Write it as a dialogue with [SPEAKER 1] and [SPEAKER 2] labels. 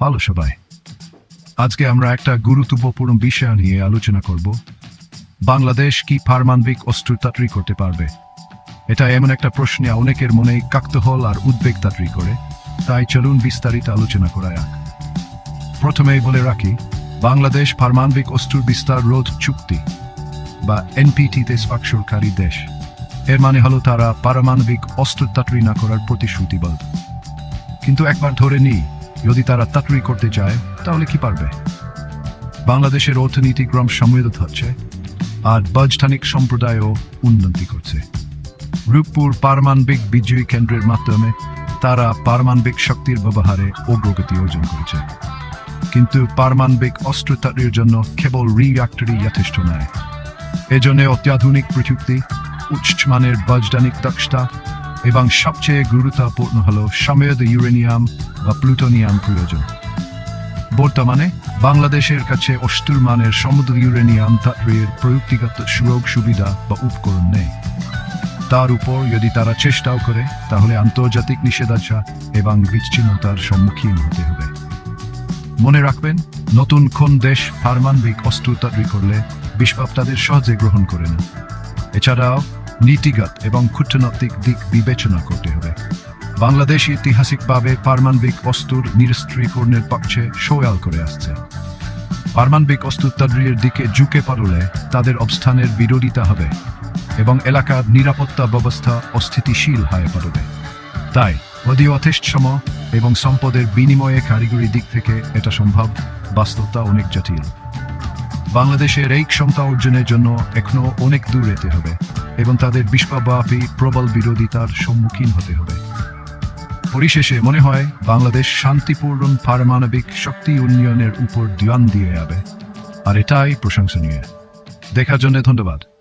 [SPEAKER 1] ভালো সবাই। আজকে আমরা একটা গুরুত্বপূর্ণ বিষয় নিয়ে আলোচনা করব। বাংলাদেশ কি পারমাণবিক অস্ত্র তাড়ি করতে পারবে? এটা এমন একটা প্রশ্নে অনেকের মনে কাক্তহল আর উদ্বেগ তাড়ি করে। তাই চলুন বিস্তারিত আলোচনা করা যাক। প্রথমেই বলে রাখি, বাংলাদেশ পারমাণবিক অস্ত্র বিস্তার রোধ চুক্তি, বা এনপিটিতে স্বাক্ষরকারী দেশ। এর মানে হলো তারা পারমাণবিক অস্ত্র তাড়ি না করার প্রতিশ্রুতিবদ্ধ। কিন্তু একবার ধরে নিই যদি তারা তাড়ি করতে চায়, তাহলে কি পারবে? বাংলাদেশের অর্থনীতি ক্রম সমৃদ্ধ হচ্ছে, আর বৈজ্ঞানিক সম্প্রদায়ও উন্নতি করছে। রূপপুর পারমাণবিক বিজয়ী কেন্দ্রের মাধ্যমে তারা পারমাণবিক শক্তির ব্যবহারে অগ্রগতি অর্জন করেছে। কিন্তু পারমাণবিক অস্ত্র তাড়ির জন্য কেবল রিয়াক্টরই যথেষ্ট নয়। এজন্য অত্যাধুনিক প্রযুক্তি উচ্চমানের বৈজ্ঞানিক দক্ষতা এবং সবচেয়ে গুরুত্বপূর্ণ হল সমৃদ্ধ ইউরেনিয়াম বা প্লুটোনিয়াম প্রয়োজন। বর্তমানে বাংলাদেশের কাছে অষ্টুর মানের সমুদ্র ইউরেনিয়াম তাত্রের প্রযুক্তিগত সুযোগ, সুবিধা বা উপকরণ নেই। তার উপর যদি তারা চেষ্টাও করে, তাহলে আন্তর্জাতিক নিষেধাজ্ঞা এবং বিচ্ছিন্নতার সম্মুখীন হতে হবে। মনে রাখবেন, নতুন কোন দেশ পারমাণবিক অস্ত্র তৈরি করলে বিশ্ব তাদের সহজে গ্রহণ করে না। এছাড়াও নীতিগত এবং কূটনৈতিক দিক বিবেচনা করতে হবে। বাংলাদেশ ঐতিহাসিকভাবে পারমাণবিক অস্ত্র নিরস্ত্রীকরণের পক্ষে সয়াল করে আসছে। পারমাণবিক অস্ত্র দিকে ঝুঁকে পড়লে তাদের অবস্থানের বিরোধিতা হবে এবং এলাকার নিরাপত্তা ব্যবস্থা অস্থিতিশীল হয়ে পড়বে। তাই অধি যথেষ্ট সময় এবং সম্পদের বিনিময়ে কারিগরি দিক থেকে এটা সম্ভব বাস্তবতা অনেক জটিল। বাংলাদেশের এই ক্ষমতা অর্জনের জন্য এখনও অনেক দূর যেতে হবে এবং তাদের বিশ্বব্যাপী প্রবল বিরোধিতার সম্মুখীন হতে হবে। পরিশেষে মনে হয়, বাংলাদেশ শান্তিপূর্ণ পারমাণবিক শক্তি উন্নয়নের উপর দিওয়ান দিয়ে যাবে। আর এটাই প্রশংসনীয়। দেখার জন্য ধন্যবাদ।